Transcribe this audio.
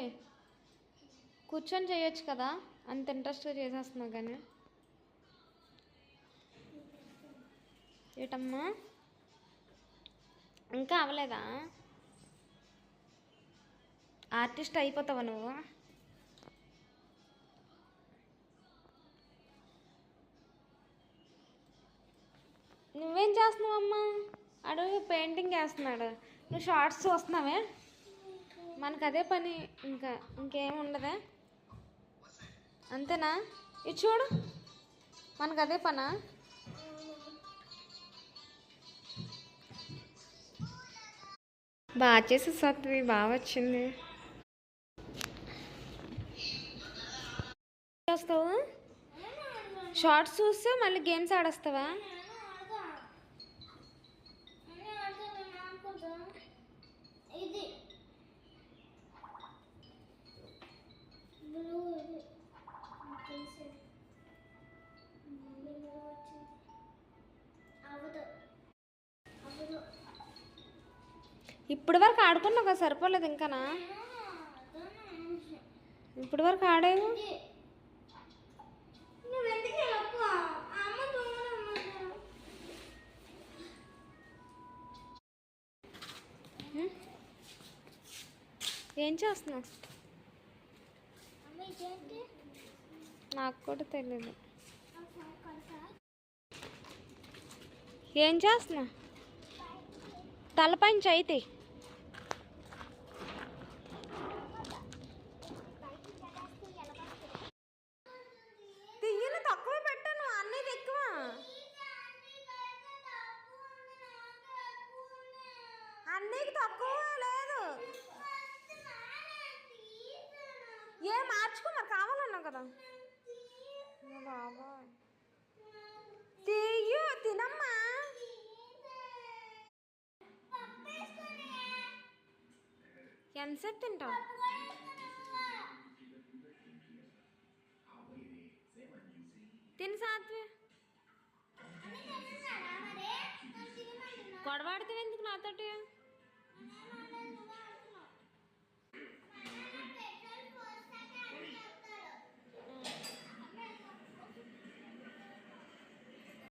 సాత్వి కూర్చొని చేయొచ్చు కదా? అంత ఇంట్రెస్ట్గా చేసేస్తున్నావు కానీ. ఏటమ్మా? ఇంకా అవ్వలేదా? ఆర్టిస్ట్ అయిపోతావా నువ్వు? నువ్వేం చేస్తున్నావమ్మా? అడుగు పెయింటింగ్ వేస్తున్నాడు. నువ్వు షార్ట్స్ చూస్తున్నావే? మనకు అదే పని ఇంకా ఇంకేం ఉండదా? అంతేనా? ఇది చూడు మనకు అదే పనా? బాగా చేసి సత్వి బాగా వచ్చింది. వస్తావు షార్ట్స్ చూస్తే మళ్ళీ గేమ్స్ ఆడొస్తావా? ఇప్పుడు వరకు ఆడుకున్నావు? కదా సరిపోలేదు ఇంకానా? ఇప్పుడు వరకు ఆడేవు ఏం చేస్తున్నావు? నాకు కూడా తెలియదు ఏం చేస్తున్నావు? తలపైన చైతి అన్నీకి తక్కువ లేదు. ఏ మార్చుకో మరి కావాలన్నావు కదా. ఓ బాబాయ్. తీయు తినమ్మా. ఎంతసేపు తింటావు? తిని సాత్వి. గొడవాడితే ఎందుకు నాతోటి? Amen.